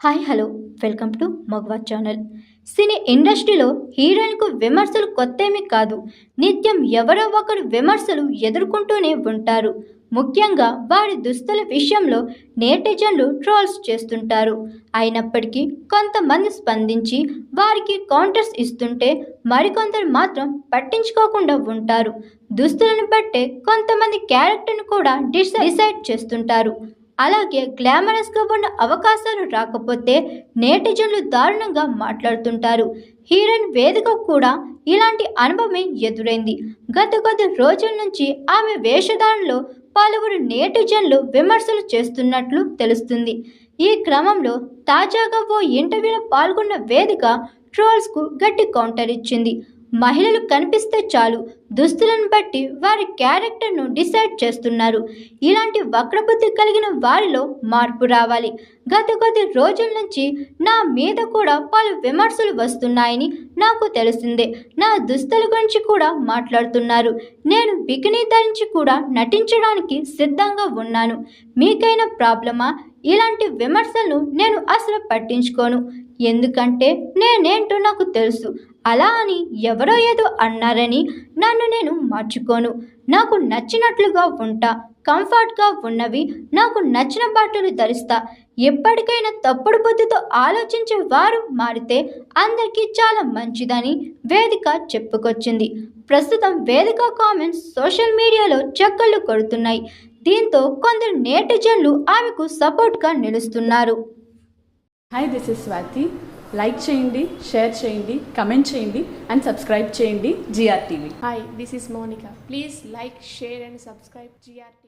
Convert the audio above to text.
Hi hello. Welcome to Magava channel. Cine ఇండస్ట్రీలో హీరోయిన్కు విమర్శలు కొత్తేమీ కాదు. నిత్యం ఎవరో ఒకరు విమర్శలు ఎదుర్కొంటూనే ఉంటారు. ముఖ్యంగా వారి దుస్తుల విషయంలో నేటిజన్లు ట్రోల్స్ చేస్తుంటారు. అయినప్పటికీ కొంతమంది స్పందించి వారికి కౌంటర్స్ ఇస్తుంటే మరికొందరు మాత్రం పట్టించుకోకుండా ఉంటారు. దుస్తులను బట్టే కొంతమంది క్యారెక్టర్ను కూడా డిసైడ్ చేస్తుంటారు. అలాగే గ్లామరస్గా ఉన్న అవకాశాలు రాకపోతే నేటిజన్లు దారుణంగా మాట్లాడుతుంటారు. హీరోయిన్ వేదిక కూడా ఇలాంటి అనుభవమే ఎదురైంది. గత కొద్ది రోజుల నుంచి ఆమె వేషధారణలో పలువురు నేటిజన్లు విమర్శలు చేస్తున్నట్లు తెలుస్తుంది. ఈ క్రమంలో తాజాగా ఓ ఇంటర్వ్యూలో పాల్గొన్న వేదిక ట్రోల్స్కు గట్టి కౌంటర్ ఇచ్చింది. మహిళలు కనిపిస్తే చాలు. దుస్తులను బట్టి వారి క్యారెక్టర్ను డిసైడ్ చేస్తున్నారు. ఇలాంటి వక్రబుద్ధి కలిగిన వారిలో మార్పు రావాలి. గత కొద్ది రోజుల నుంచి నా మీద కూడా పలు విమర్శలు వస్తున్నాయని నాకు తెలిసిందే. నా దుస్తుల గురించి కూడా మాట్లాడుతున్నారు. నేను బికినీ ధరించి కూడా నటించడానికి సిద్ధంగా ఉన్నాను. మీకైనా ప్రాబ్లమా? ఇలాంటి విమర్శలను నేను అసలు పట్టించుకోను. ఎందుకంటే నేనేంటో నాకు తెలుసు. అలా అని ఎవరో ఏదో అన్నారని నన్ను నేను మార్చుకోను. నాకు నచ్చినట్లుగా ఉంటా. కంఫర్ట్గా ఉన్నవి నాకు నచ్చిన బట్టలు ధరిస్తా. ఎప్పటికైనా తప్పుడు బుద్ధితో ఆలోచించే వారు మారితే అందరికీ చాలా మంచిదని వేదిక చెప్పుకొచ్చింది. ప్రస్తుతం వేదిక కామెంట్స్ సోషల్ మీడియాలో చక్కర్లు కొడుతున్నాయి. దీంతో కొందరు నేటిజన్లు ఆమెకు సపోర్ట్గా నిలుస్తున్నారు. Hi this is Swathi like చేయండి షేర్ చేయండి కమెంట్ చేయండి అండ్ సబ్స్క్రైబ్ చేయండి G R TV Hi, this is Monica. Please like, share, and subscribe GRT.